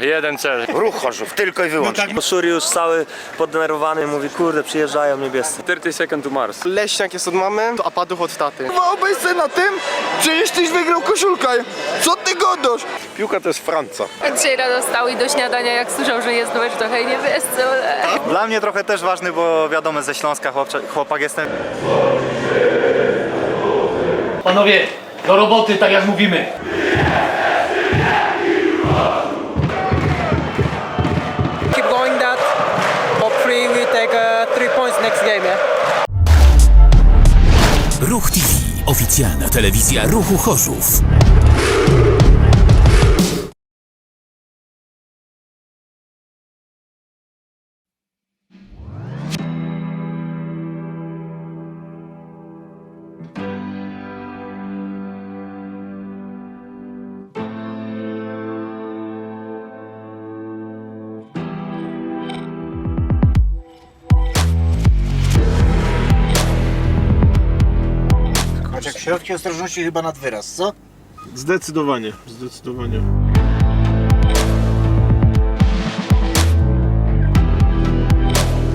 Jeden cel. Ruch Chorzów, tylko i wyłącznie. Szuri już cały poddenerwowany mówi, kurde, przyjeżdżają niebiescy. 30 second to Mars. Leśniak jest od mamy, a paduch od taty. Wyobraź sobie na tym? Przecież tyś wygrał koszulkę. Co ty godasz? Piłka to jest Franca. Dzisiaj rano stał i do śniadania, jak słyszał, że jest mecz, to hej, nie wiesz co. Dla mnie trochę też ważny, bo wiadomo, ze Śląska chłopcze, chłopak jestem. Panowie, do roboty, tak jak mówimy. Oficjalna telewizja Ruchu Chorzów. Środki ostrożności chyba nad wyraz, co? Zdecydowanie, zdecydowanie.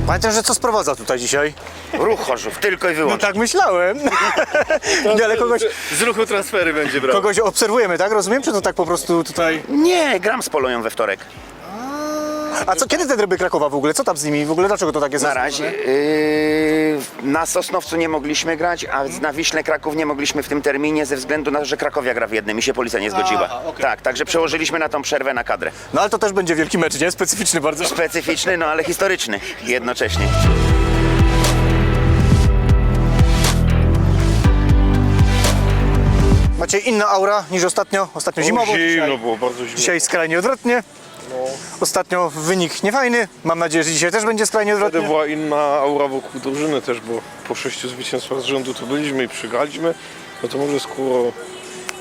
Pamiętam, że co sprowadza tutaj dzisiaj? Ruch Chorzów, tylko i No wyłącznie. tak myślałem. Nie, ale kogoś, Z ruchu transfery będzie brał. kogoś obserwujemy, tak? Rozumiem, czy to tak po prostu tutaj... Nie, gram z Poloją we wtorek. A co, kiedy te tryby Krakowa w ogóle? Co tam z nimi w ogóle? Dlaczego to tak jest? Na razie. Yy, na Sosnowcu nie mogliśmy grać, a na Wiśle Kraków nie mogliśmy w tym terminie ze względu na to, że Krakowia gra w jednym i się policja nie zgodziła. Tak, także przełożyliśmy na tą przerwę na kadrę. No ale to też będzie wielki mecz, nie? Specyficzny bardzo. Specyficzny, no ale historyczny jednocześnie. Macie inna aura niż ostatnio, ostatnio zimowo. Zimno Dzisiaj, było, bardzo zimno. dzisiaj skrajnie odwrotnie. Ostatnio wynik niefajny. Mam nadzieję, że dzisiaj też będzie skrajnie Wtedy odwrotnie. była inna aura wokół drużyny też, bo po sześciu zwycięstwach z rzędu tu byliśmy i przegraliśmy. No to może skoro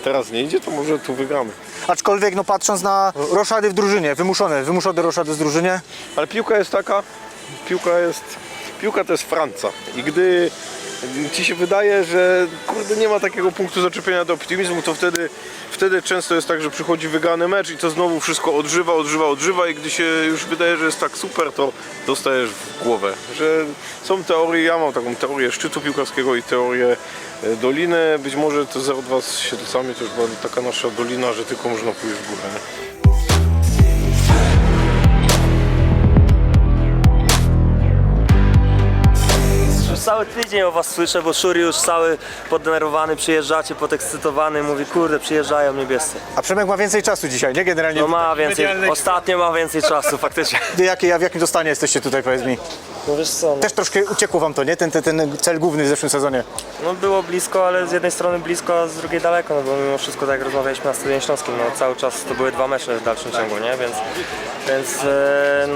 teraz nie idzie, to może tu wygramy. Aczkolwiek no patrząc na roszady w drużynie, wymuszone, wymuszone roszady z drużynie, Ale piłka jest taka, piłka jest, piłka to jest Franca. I gdy ci się wydaje, że kurde nie ma takiego punktu zaczepienia do optymizmu, to wtedy, wtedy często jest tak, że przychodzi wygrany mecz i to znowu wszystko odżywa, odżywa, odżywa i gdy się już wydaje, że jest tak super, to dostajesz w głowę. Że są teorie, ja mam taką teorię szczytu piłkarskiego i teorię e, doliny. Być może to 0-2 z Siedlcami to już była taka nasza dolina, że tylko można pójść w górę. Cały tydzień o was słyszę, bo Szuri już cały poddenerwowany, przyjeżdżacie, podekscytowany, mówi, kurde, przyjeżdżają niebiescy. a Przemek ma więcej czasu dzisiaj, nie? Generalnie. No ma więcej, ostatnio ma więcej czasu, faktycznie. Ty Jakie, w jakim dostanie jesteście tutaj, powiedz mi? No wiesz co, no, Też troszkę uciekło wam to, nie? Ten, ten, ten cel główny w zeszłym sezonie. no było blisko, ale z jednej strony blisko, a z drugiej daleko, no bo mimo wszystko, tak jak rozmawialiśmy na Stadionie Śląskim, no cały czas to były dwa mecze w dalszym ciągu, nie? Więc, więc e,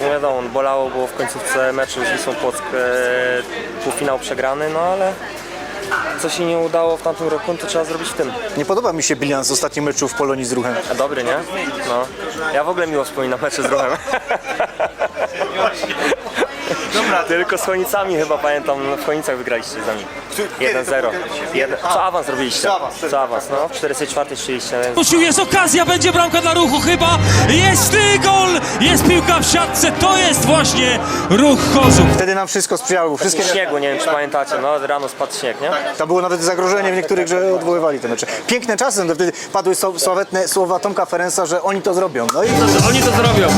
no wiadomo, bolało było w końcówce meczu z Wisłą Płock e, półfinał przegrany, no ale co się nie udało w tamtym roku, to trzeba zrobić w tym. Nie podoba mi się bilans z ostatnich meczu w Polonii z ruchem. Dobry, nie? No. Ja w ogóle miło wspominam mecze z ruchem. Dobra. Tylko z Chojnicami chyba pamiętam, w Chojnicach wygraliście z nami. 1-0. Jeden- Co awans zrobiliście? Co awans, no. W 44 30, więc Kosiu, jest okazja, będzie bramka dla ruchu chyba. Jest y, gol! Jest piłka w siatce. To jest właśnie ruch Chorzów. Wtedy nam wszystko sprzyjało. Wszystkie... w śniegu, nie wiem czy pamiętacie, no rano spadł śnieg, nie? To było nawet zagrożenie w niektórych, że odwoływali te mecze. Piękne czasy, no wtedy padły sł- sławetne słowa Tomka Ferensa, że oni to zrobią. No i Oni to zrobią.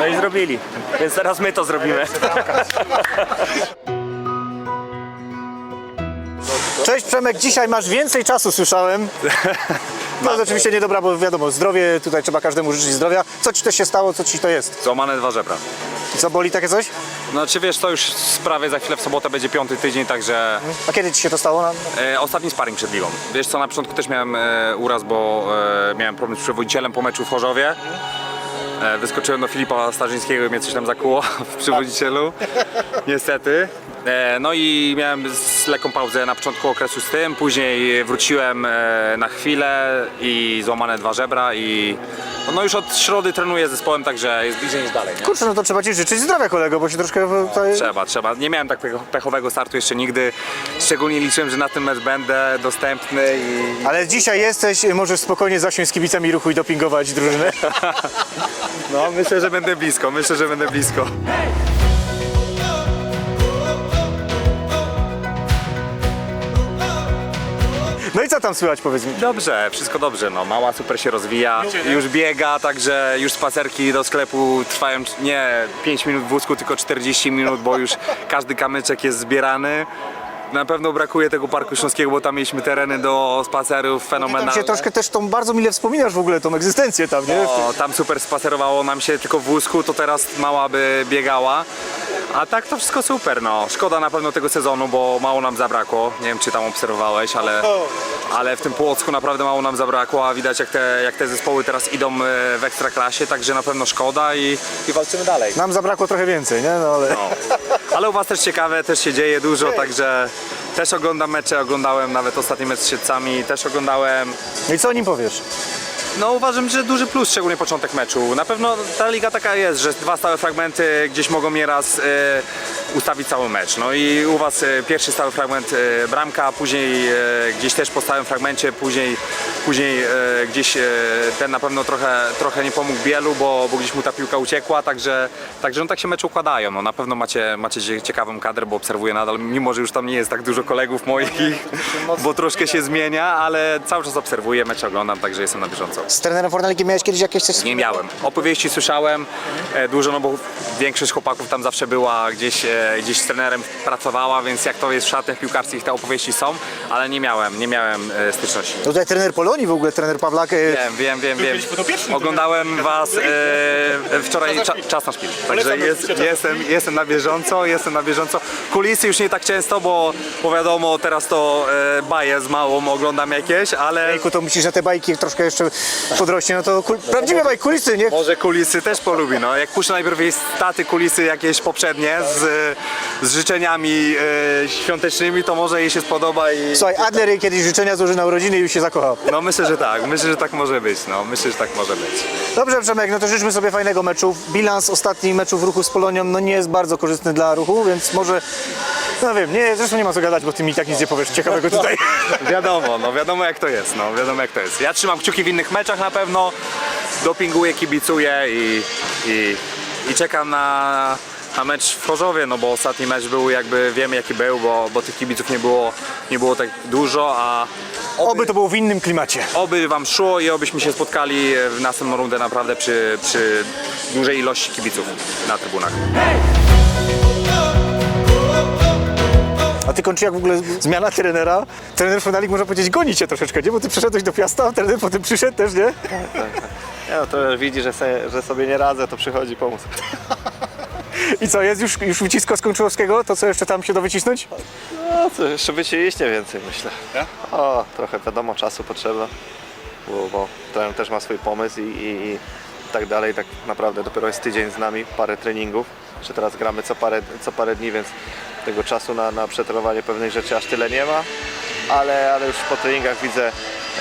No i zrobili, więc teraz my to zrobimy. Cześć Przemek, dzisiaj masz więcej czasu, słyszałem. No to oczywiście niedobra, bo wiadomo, zdrowie, tutaj trzeba każdemu życzyć zdrowia. Co ci to się stało, co ci to jest? Złamane dwa żebra. Co, boli takie coś? Znaczy wiesz, to już sprawie za chwilę w sobotę będzie piąty tydzień, także A kiedy ci się to stało? No, e, ostatni sparring przed ligą. Wiesz co, na początku też miałem e, uraz, bo e, miałem problem z przewodzicielem po meczu w Chorzowie. E, wyskoczyłem do Filipa Starzyńskiego i mnie coś tam zakuło w przewodzicielu. Niestety. E, no i miałem lekką pauzę na początku okresu z tym, później wróciłem e, na chwilę i złamane dwa żebra i no już od środy trenuję z zespołem, także jest bliżej niż dalej. Nie? Kurczę, no to trzeba ci życzyć zdrowia kolego, bo się troszkę tutaj... Trzeba, trzeba. Nie miałem tak pecho- pechowego startu jeszcze nigdy. Szczególnie liczyłem, że na tym mecz będę dostępny i Ale dzisiaj jesteś, możesz spokojnie zasiąść z kibicami ruchu i dopingować drużynę. no, myślę, że będę blisko, myślę, że będę blisko. Tam słychać, powiedz mi? Dobrze, wszystko dobrze. No, mała super się rozwija, już biega, także już spacerki do sklepu trwają nie 5 minut w wózku, tylko 40 minut, bo już każdy kamyczek jest zbierany. Na pewno brakuje tego Parku Śląskiego, bo tam mieliśmy tereny do spacerów Tam fenomenalne. się troszkę też tą bardzo mile wspominasz w ogóle, tą egzystencję tam, nie? O, tam super spacerowało nam się tylko w wózku, to teraz mała by biegała. A tak to wszystko super, no. Szkoda na pewno tego sezonu, bo mało nam zabrakło. Nie wiem, czy tam obserwowałeś, ale, ale w tym Płocku naprawdę mało nam zabrakło, a widać jak te, jak te zespoły teraz idą e, w ekstraklasie, także na pewno szkoda i, i walczymy dalej. Nam zabrakło trochę więcej, nie? No ale... No. Ale u Was też ciekawe, też się dzieje dużo, także też oglądam mecze, oglądałem nawet ostatni mecz z Siedcami, też oglądałem. No i co o nim powiesz? No uważam, że duży plus, szczególnie początek meczu. Na pewno ta liga taka jest, że dwa stałe fragmenty gdzieś mogą nieraz e, ustawić cały mecz. No i u Was e, pierwszy stały fragment e, bramka, później gdzieś też po stałym fragmencie, później, później e, gdzieś e, ten na pewno trochę, trochę nie pomógł Bielu, bo, bo gdzieś mu ta piłka uciekła, także, także no tak się mecze układają. No, na pewno macie, macie cie- ciekawą kadrę, bo obserwuję nadal, mimo że już tam nie jest tak dużo kolegów moich, bo troszkę się zmienia, ale cały czas obserwuję, mecze oglądam, także jestem na bieżąco. Z trenerem Fornalikiem miałeś kiedyś jakieś coś... Nie miałem. Opowieści słyszałem e, dużo, no bo większość chłopaków tam zawsze była, gdzieś, e, gdzieś z trenerem pracowała, więc jak to jest w szatach piłkarskich, te opowieści są, ale nie miałem, nie miałem e, styczności. No tutaj trener Polonii w ogóle, trener Pawlak... e, Wiem, wiem, wiem, wiem. Oglądałem was e, wczoraj cza, czas na szpil. Także jest, jestem, jestem na bieżąco, jestem na bieżąco. Kulisy już nie tak często, bo, bo wiadomo, teraz to e, baje z małą oglądam jakieś, ale Ejku, to musisz na te bajki troszkę jeszcze podrośnie, no to kul... prawdziwe bajki, kulisy, nie? Może kulisy też polubi, no. Jak puszczę najpierw jej staty kulisy jakieś poprzednie z, z życzeniami e, świątecznymi, to może jej się spodoba i... Słuchaj, Adler jej kiedyś życzenia złoży na urodziny i już się zakochał. No myślę, że tak, myślę, że tak może być, no. Myślę, że tak może być. Dobrze, Przemek, no to życzmy sobie fajnego meczu. Bilans ostatnich meczów ruchu z Polonią no nie jest bardzo korzystny dla ruchu, więc może, no wiem, nie, zresztą nie ma co gadać, bo ty mi i tak nic nie powiesz ciekawego tutaj. Wiadomo, no wiadomo jak to jest, no wiadomo jak to jest. Ja trzymam kciuki w innych meczach na pewno, dopinguję, kibicuję i, i, i czekam na, na mecz w Chorzowie, no bo ostatni mecz był jakby, wiemy jaki był, bo, bo tych kibiców nie było, nie było tak dużo, a Oby to było w innym klimacie. oby wam szło i obyśmy się spotkali w następną rundę naprawdę przy, przy dużej ilości kibiców na trybunach. A ty kończy jak w ogóle zmiana trenera? Trener Fornalik można powiedzieć goni cię troszeczkę, nie? Bo ty przeszedłeś do Piasta, a trener potem przyszedł też, nie? Nie, no to widzi, że, se, że sobie nie radzę, to przychodzi pomóc. I co, jest już, już wycisko z? To co jeszcze tam się do wycisnąć? No to jeszcze wycieliście więcej, myślę. O, trochę wiadomo, czasu potrzeba, bo, bo trener też ma swój pomysł i, i, i tak dalej. Tak naprawdę dopiero jest tydzień z nami, parę treningów. Jeszcze teraz gramy co parę, co parę dni, więc tego czasu na, na przetrenowanie pewnych rzeczy aż tyle nie ma. Ale, ale już po treningach widzę,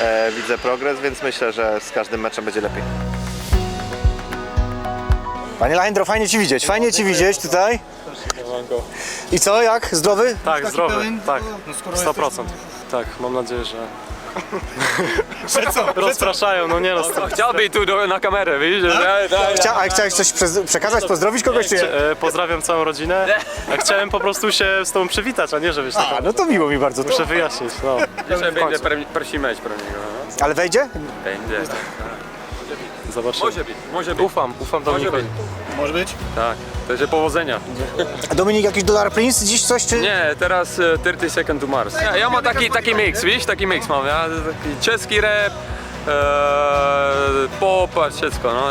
e, widzę progres, więc myślę, że z każdym meczem będzie lepiej. Panie Lachendro, fajnie ci widzieć, fajnie ci widzieć tutaj. I co, jak? Zdrowy? Tak, zdrowy, tak, 100%. Tak, mam nadzieję, że... Że co? Rozpraszają, no nie roz... Chciałby tu do, na kamerę, widzisz? Że, Chcia, a chciałeś coś przez- przekazać, pozdrowić kogoś? Czy... nie? E, pozdrawiam całą rodzinę. A chciałem po prostu się z tobą przywitać, a nie, że wiesz, A, no to miło mi bardzo. muszę wyjaśnić, no. Dzisiaj będzie mecz pro niego. Ale wejdzie? Będzie. Zobaczymy. Może być, może być. Ufam, ufam Dominikowi. Tak, także powodzenia. A Dominik, jakiś Dollar Prince dziś coś, czy? Nie, teraz e, 30 second to Mars. Ja, ja mam taki, taki mix, widzisz, taki mix mam, ja taki czeski rap, e, pop, wszystko, no.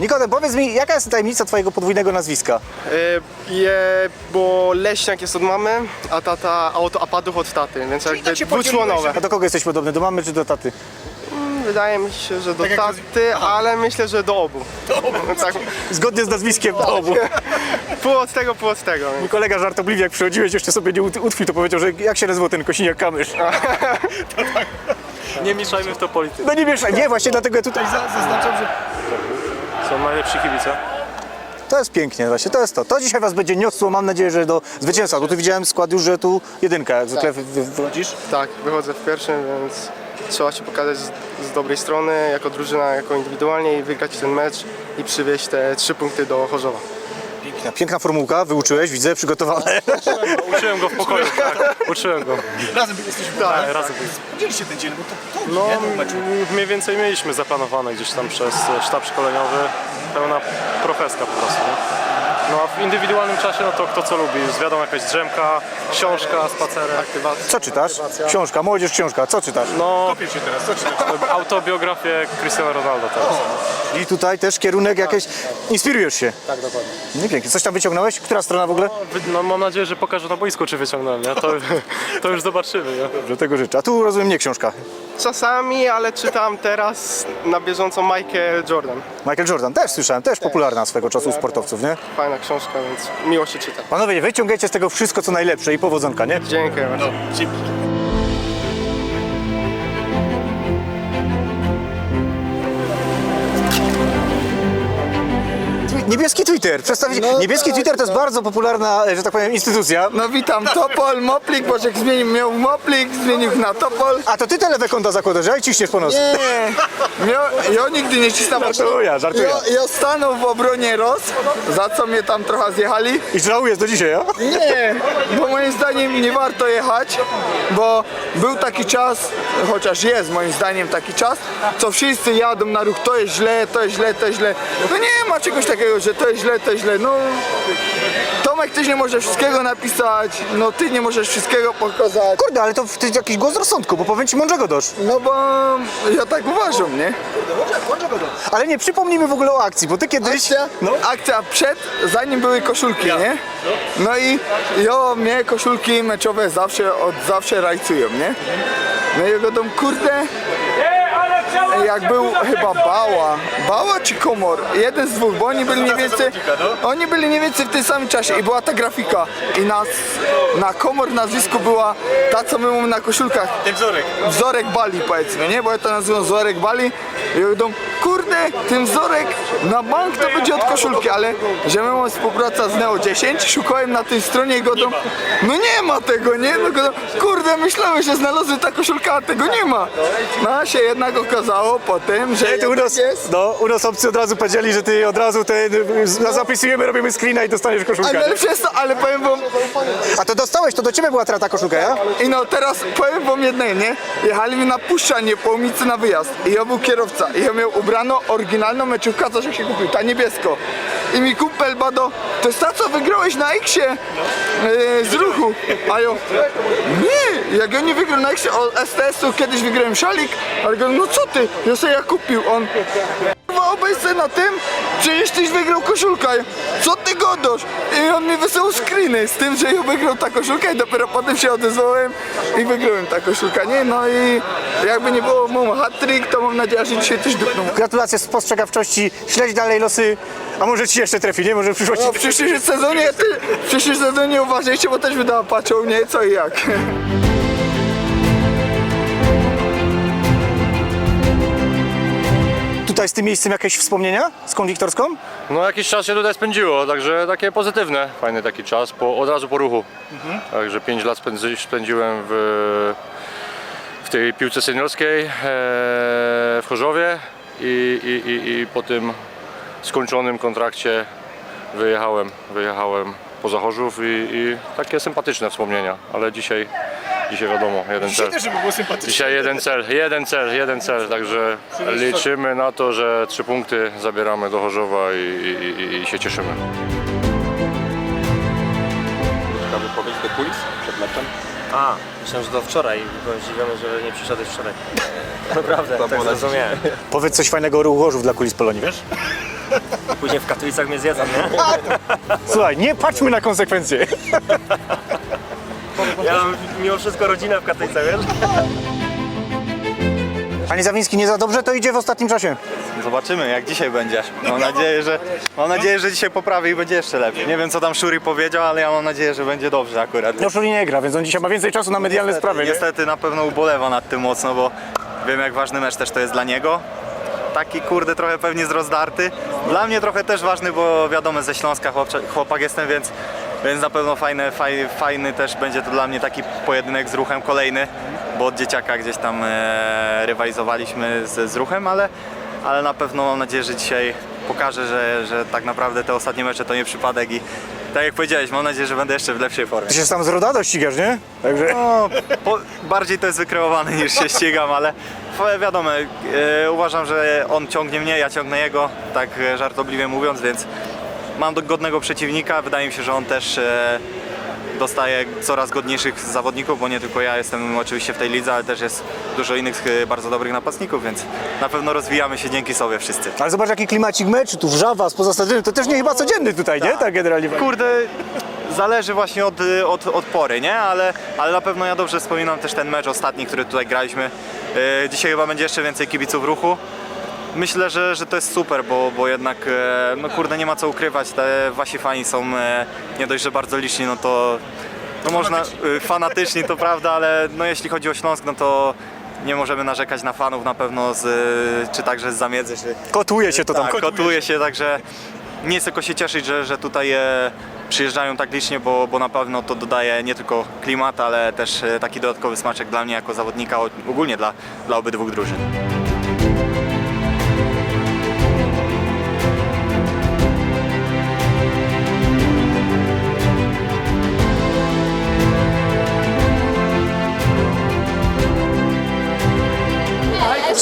Nikodem, powiedz mi, jaka jest tajemnica twojego podwójnego nazwiska? Je, bo leśniak jest od mamy, a tata, a, od, a padów od taty, więc jakby dwuczłonowe. A do kogo jesteś podobny, do mamy czy do taty? Wydaje mi się, że do Tak jak taty, ale myślę, że do obu. tak, Zgodnie z nazwiskiem do obu. pół od tego, pół od tego. Mój kolega żartobliwie, jak przychodziłeś, jeszcze sobie nie ut- utkwił, to powiedział, że jak się nazywał ten Kosiniak Kamysz. Nie mieszajmy w to politykę. No nie wiesz, nie, właśnie dlatego ja tutaj za- zaznaczam, że Są najlepsi kibice. to jest pięknie właśnie, to jest to. To dzisiaj was będzie niosło, mam nadzieję, że do zwycięstwa, bo tu widziałem skład już, że tu jedynka, jak zwykle wy- wy- wychodzisz. Tak, wychodzę w pierwszym, więc trzeba się pokazać z, z dobrej strony, jako drużyna, jako indywidualnie i wygrać ten mecz i przywieźć te trzy punkty do Chorzowa. Piękna, piękna formułka, wyuczyłeś, widzę, przygotowane. Uczyłem go w pokoju, tak. Uczyłem go. Razem byliście Tak, razem. Podzieliście ten dzień, bo to, to No, m- mniej więcej mieliśmy zaplanowane gdzieś tam przez e, sztab szkoleniowy. Pełna profeska po prostu. Nie? No a w indywidualnym czasie, no to kto co lubi. Wiadomo, jakaś drzemka, książka, spacerek. Co czytasz? Książka, młodzież książka, co czytasz? No, Kopię się teraz, co czytasz? Autobiografię Cristiano Ronaldo teraz. I tutaj też kierunek jakieś, inspirujesz się. Tak, dokładnie. No i pięknie, coś tam wyciągnąłeś? Która strona w ogóle? Wy- No mam nadzieję, że pokażę na boisku, czy wyciągnąłem, nie? To, to już zobaczymy, nie? Że tego życzę. A tu rozumiem nie książka. Czasami, ale czytam teraz na bieżąco Michael Jordan. Michael Jordan, też słyszałem, też popularna swego czasu u sportowców, nie? Fajna książka, więc miło się czyta. Panowie, wyciągajcie z tego wszystko co najlepsze i powodzonka, nie? Dziękuję bardzo. Niebieski Twitter, przedstawić. Niebieski Twitter to jest bardzo popularna, e, że tak powiem, instytucja. No witam, Topol, Moplik, Bożek zmienił, miał Moplik, zmienił na Topol. A to ty te lewe konta zakładasz, a i ciśniesz po nos. Nie, ja, ja nigdy nie cisnę Żartuję, żartuję. Ja, ja stanął w obronie Ros, za co mnie tam trochę zjechali. I żałujesz do dzisiaj, ja? Nie, bo moim zdaniem nie warto jechać, bo był taki czas, chociaż jest moim zdaniem taki czas, co wszyscy jadą na ruch, to jest źle, to jest źle, to jest źle. No nie ma czegoś takiego, że to jest źle, to jest źle. No, Tomek, ty nie możesz wszystkiego napisać, no ty nie możesz wszystkiego pokazać. Kurde, ale to to jest jakiś głos rozsądku, bo powiem ci mądrzego dosz. No bo ja tak uważam, nie? Ale nie, przypomnijmy w ogóle o akcji, bo ty kiedyś... Akcja, No. akcja przed, zanim były koszulki, nie? No i jo, mnie koszulki meczowe zawsze, od zawsze rajcują, nie? No i ja go tam, kurde, jak był chyba Bała, Bała czy Komor, jeden z dwóch, bo oni byli mniej więcej, oni byli mniej więcej w tym samym czasie i była ta grafika i na, na Komor nazwisku była ta, co my mamy na koszulkach. Ten wzorek. Wzorek Bali powiedzmy, nie? Bo ja to nazywam wzorek Bali i mówią, kurde, ten wzorek na bank to będzie od koszulki, ale że my mamy współpracę z Neo 10, szukałem na tej stronie i go tam, no nie ma tego, nie? No go tam, kurde, myślałem, że znalazłem ta koszulka, a tego nie ma. No a się jednak okazało potem, że to u nas, jest. no, u nas obcy od razu powiedzieli, że ty od razu ten, zapisujemy, robimy screena i dostaniesz koszulkę. Ale, przez to, ale powiem wam, A to dostałeś, to do ciebie była trata koszulka, ja? I no teraz powiem wam jednego, nie? Jechali mi na puszczanie po ulicy na wyjazd i ja był kierowca i ja miał ubrano oryginalną meczówkę, co się kupił, ta niebiesko. I mi kumpel bado, to jest ta co wygrałeś na X-ie yy, z ruchu. A ja, nie, jak ja nie wygrałem na X-ie, od STS-u kiedyś wygrałem szalik, ale go, no co ty, ja sobie ja kupił, on Kurwa, obejrzę na tym, przecież tyś wygrał koszulkę. Co ty godasz? I on mi wysłał screeny z tym, że ja wygrał ta koszulka i dopiero potem się odezwałem i wygrałem ta koszulka, nie? No i jakby nie było mu hat-trick, to mam nadzieję, że dzisiaj też dupną. Gratulacje z postrzegawczości, śledź dalej losy, a może ci jeszcze trafi, nie? Może w przyszłości... No, w przyszłym sezonie, ty, w przyszłym sezonie uważajcie, bo też wydała patrzą, nie? Co i jak. Tutaj z tym miejscem jakieś wspomnienia z konduktorską? No jakiś czas się tutaj spędziło, także takie pozytywne. Fajny taki czas, po, od razu po ruchu. Także 5 lat spędzi, spędziłem w, w tej piłce seniorskiej e, w Chorzowie i, i, i, i po tym skończonym kontrakcie wyjechałem, wyjechałem poza Chorzów i, i takie sympatyczne wspomnienia, ale dzisiaj, dzisiaj wiadomo, jeden cel. żeby było sympatycznie. Dzisiaj jeden cel, jeden cel, jeden cel, także liczymy na to, że trzy punkty zabieramy do Chorzowa i, i, i, i się cieszymy. wypowiedź do quiz przed meczem? A, myślałem, że to wczoraj, byłem zdziwiony, że nie przyszedłeś wczoraj. Naprawdę, tak zrozumiałem. Powiedz coś fajnego o ruchu Chorzów dla kulis Polonii, wiesz? Później w Katowicach mnie zjedzą, nie? Słuchaj, nie patrzmy na konsekwencje. Ja mam mimo wszystko rodzinę w Katowicach, wiesz? Panie Zawiński, nie za dobrze to idzie w ostatnim czasie. Zobaczymy jak dzisiaj będzie. Mam nadzieję, że, mam nadzieję, że dzisiaj poprawi i będzie jeszcze lepiej. Nie wiem co tam Shuri powiedział, ale ja mam nadzieję, że będzie dobrze akurat. No Szuli nie gra, więc on dzisiaj ma więcej czasu na medialne niestety, sprawy, nie? Niestety na pewno ubolewa nad tym mocno, bo wiem jak ważny mecz też to jest dla niego. Taki kurde trochę pewnie z rozdarty. Dla mnie trochę też ważny, bo wiadomo ze Śląska chłopcze- chłopak jestem, więc, więc na pewno fajny, faj, fajny też będzie to dla mnie taki pojedynek z ruchem kolejny, bo od dzieciaka gdzieś tam e, rywalizowaliśmy z, z ruchem, ale, ale na pewno mam nadzieję, że dzisiaj pokażę, że, że tak naprawdę te ostatnie mecze to nie przypadek i tak jak powiedziałeś, mam nadzieję, że będę jeszcze w lepszej formie. Ty się sam z Rodado ścigasz, nie? Także... No, po, bardziej to jest wykreowane niż się ścigam, ale wiadomo, e, uważam, że on ciągnie mnie, ja ciągnę jego, tak e, żartobliwie mówiąc, więc mam godnego przeciwnika. Wydaje mi się, że on też e, dostaje coraz godniejszych zawodników, bo nie tylko ja jestem oczywiście w tej lidze, ale też jest dużo innych e, bardzo dobrych napastników, więc na pewno rozwijamy się dzięki sobie wszyscy. Ale zobacz jaki klimacik meczu, tu wrzawa spoza stadionem, to też nie chyba codzienny tutaj, nie? Tak generalnie. Kurde, zależy właśnie od, od, od pory, nie? Ale, ale na pewno ja dobrze wspominam też ten mecz ostatni, który tutaj graliśmy. E, Dzisiaj chyba będzie jeszcze więcej kibiców ruchu. Myślę, że, że to jest super, bo, bo jednak e, no kurde nie ma co ukrywać, te wasi fani są e, nie dość, że bardzo liczni, no to no można e, fanatyczni to prawda, ale no jeśli chodzi o Śląsk, no to nie możemy narzekać na fanów na pewno z, e, czy także z zamiedzy, czy, Kotuje się to tam, tak, kotuje. się, także nie jest tylko się cieszyć, że, że tutaj e, przyjeżdżają tak licznie, bo, bo na pewno to dodaje nie tylko klimat, ale też e, taki dodatkowy smaczek dla mnie jako zawodnika, o- ogólnie dla, dla obydwu drużyn.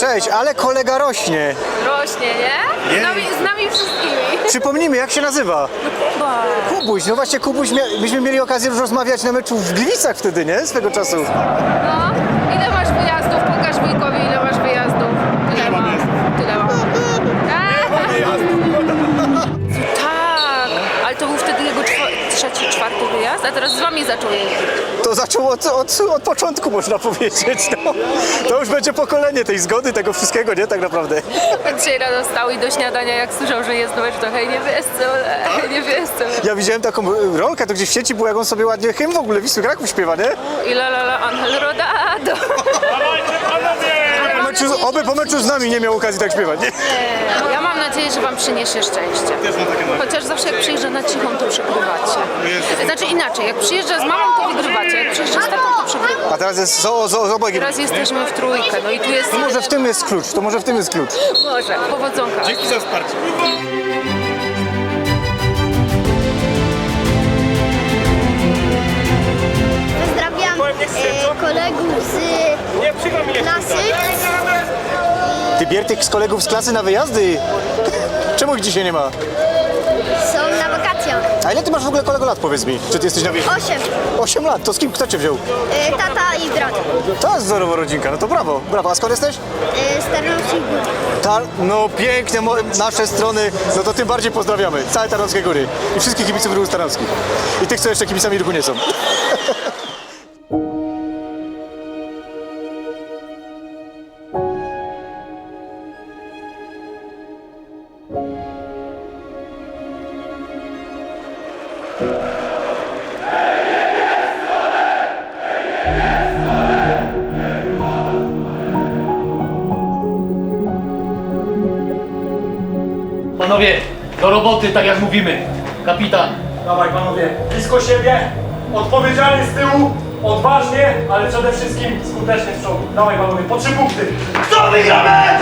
Cześć, ale kolega rośnie. Rośnie, nie? Z nami, z nami wszystkimi. Przypomnijmy, jak się nazywa? Kuba. Kubuś, no właśnie Kubuś, mia- myśmy mieli okazję już rozmawiać na meczu w Gliwicach wtedy, nie? Swego czasu. No, ile masz wyjazdów? Pokaż wujkowi, ile masz wyjazdów. Tyle mam. Tyle mam. Tak, ale to był wtedy jego czwa- trzeci, czwarty wyjazd, a teraz z wami zaczął jeździć. To zaczęło od, od, od początku, można powiedzieć. No. To już będzie pokolenie tej zgody, tego wszystkiego, nie? Tak naprawdę. Dzisiaj rano stał i do śniadania, jak słyszał, że jest mecz, to hej, nie wiesz co, hej, nie wiesz co. Ja widziałem taką rolkę, to gdzieś w sieci było, jak on sobie ładnie hymn w ogóle Wisły Kraków śpiewa, nie? I la la la, Angel Rodado. Meczu, oby po meczu z nami nie miał okazji tak śpiewać, nie? Ja mam nadzieję, że wam przyniesie szczęście. Chociaż zawsze jak przyjeżdża na cichą, to przegrywacie. Znaczy inaczej, jak przyjeżdża z mamą, to wygrywacie, jak przyjeżdża z tatą, to przegrywacie. A teraz jest z, obojgiem. Teraz jesteśmy w trójkę, no i tu jest... To może w tym jest klucz, to może w tym jest klucz. Może, powodzonka. za wsparcie. Kolegów z klasy. Ty bier tych z kolegów z klasy na wyjazdy. Czemu ich dzisiaj nie ma? Są na wakacjach. A ile ty masz w ogóle kolego lat, powiedz mi? Czy ty jesteś na wieś? Osiem. 8 lat, to z kim? Kto cię wziął? E, tata i brat. To jest wzorowa rodzinka, no to brawo. Brawo, a skąd jesteś? E, z Tarnowskich Gór. Tar no piękne mo- nasze strony, no to tym bardziej pozdrawiamy. Całe Tarnowskie Góry i wszystkich kibiców ruchu Tarnowskich. I tych, co jeszcze kibicami ruchu nie są. roboty, tak jak mówimy. Kapitan. Dawaj panowie, blisko siebie, odpowiedzialnie z tyłu, odważnie, ale przede wszystkim skutecznie z przodu. Dawaj panowie, po trzy punkty. Co wygramy?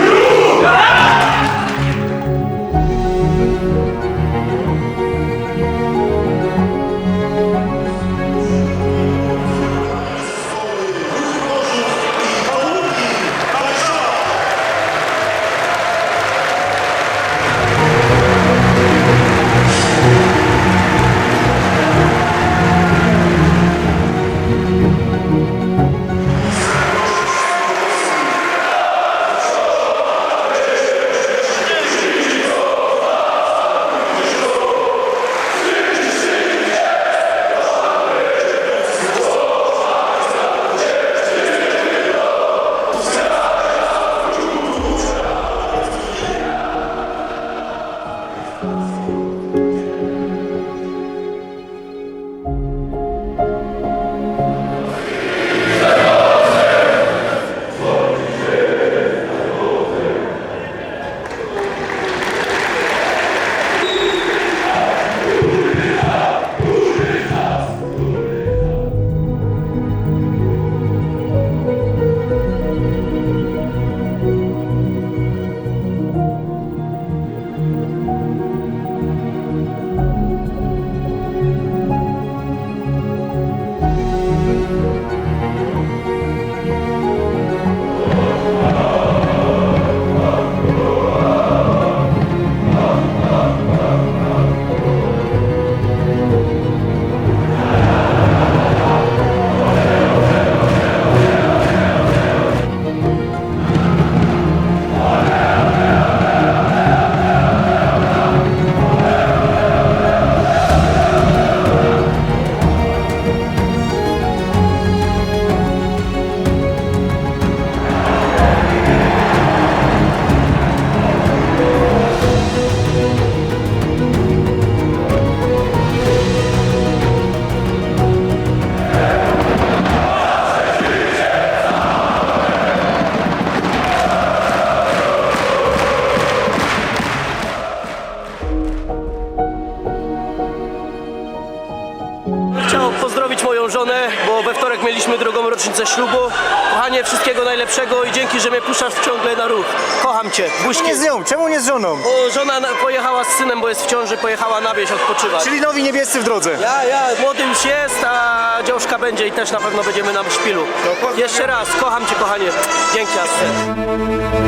Chciałbym pozdrowić moją żonę, bo we wtorek mieliśmy drugą rocznicę ślubu. Kochanie, wszystkiego najlepszego i dzięki, że mnie puszczasz ciągle na ruch. Kocham cię, buźki. Nie z nią, czemu nie z żoną? Bo żona pojechała z synem, bo jest w ciąży, pojechała na wieś odpoczywać. Czyli nowi niebiescy w drodze. Ja, ja, młody już jest, a dziążka będzie i też na pewno będziemy na szpilu. Jeszcze raz, kocham cię, kochanie. Dzięki, Aster.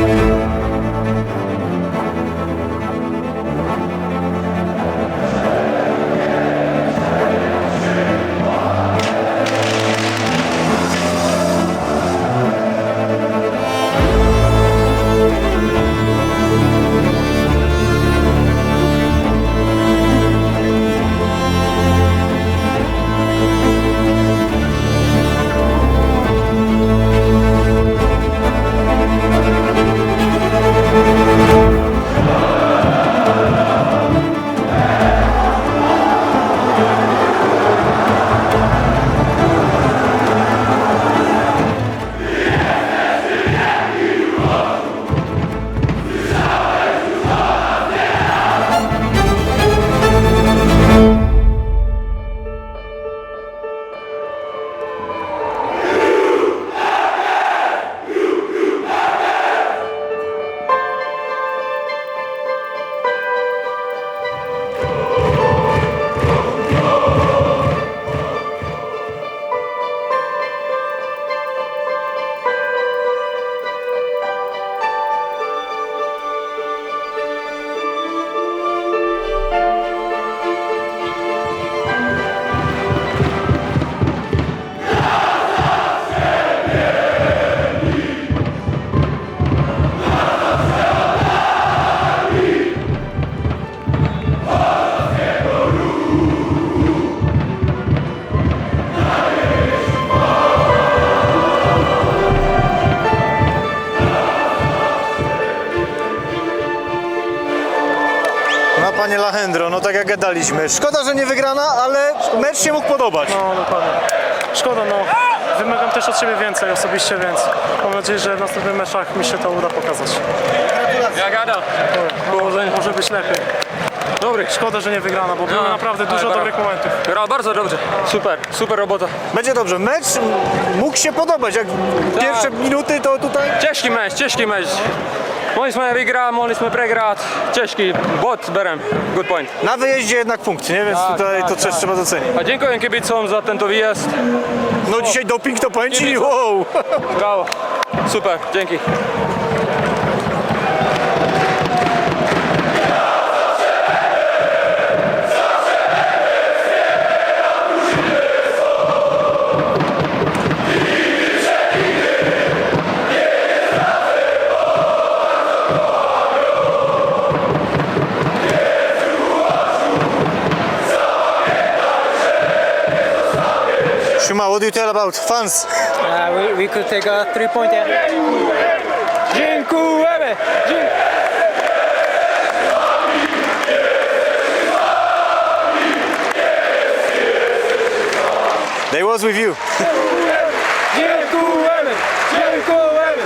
No Lachendro, no tak jak gadaliśmy. Szkoda, że nie wygrana, ale mecz się mógł podobać. No dokładnie. Szkoda, no. Wymagam też od siebie więcej osobiście, więc mam nadzieję, że w następnych meczach mi się to uda pokazać. Ja gada. Może, może być lepiej. Dobry. Szkoda, że nie wygrana, bo było No, naprawdę ale dużo dobrych momentów. Gra bardzo dobrze. Super, super robota. Będzie dobrze. Mecz mógł się podobać. Jak pierwsze minuty to tutaj... Ciężki mecz, ciężki mecz. Mogliśmy wygrać, mogliśmy przegrać. Ciężki, bot berem. Good point. Na wyjeździe jednak punkt, nie? Więc Tak, tutaj tak, to też tak. trzeba docenić. A dziękuję kibicom za ten to wyjazd. No dzisiaj doping to Kibiców. wow! Brawo. Super, dzięki. Shuma, what do you tell about fans? Uh, we, we could take a three point. Dziękujemy. They was with you. Dziękujemy. Dziękujemy.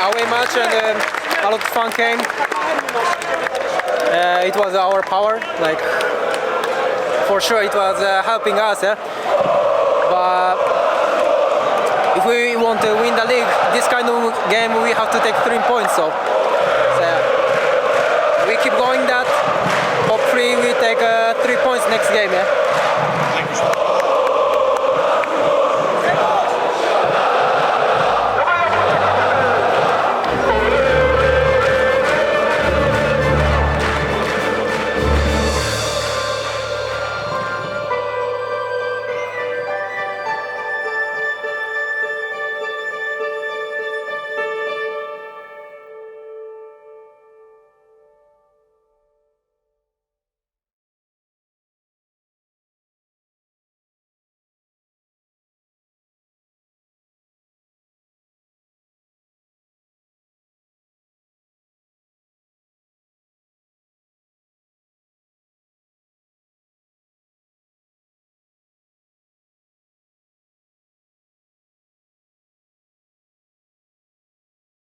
Away match and um, a lot of fun came. Uh, it was our power, like for sure it was uh, helping us. Yeah? But if we want to win the league, this kind of game we have to take three points. So, so we keep going that. Hopefully we take uh, three points next game. Yeah.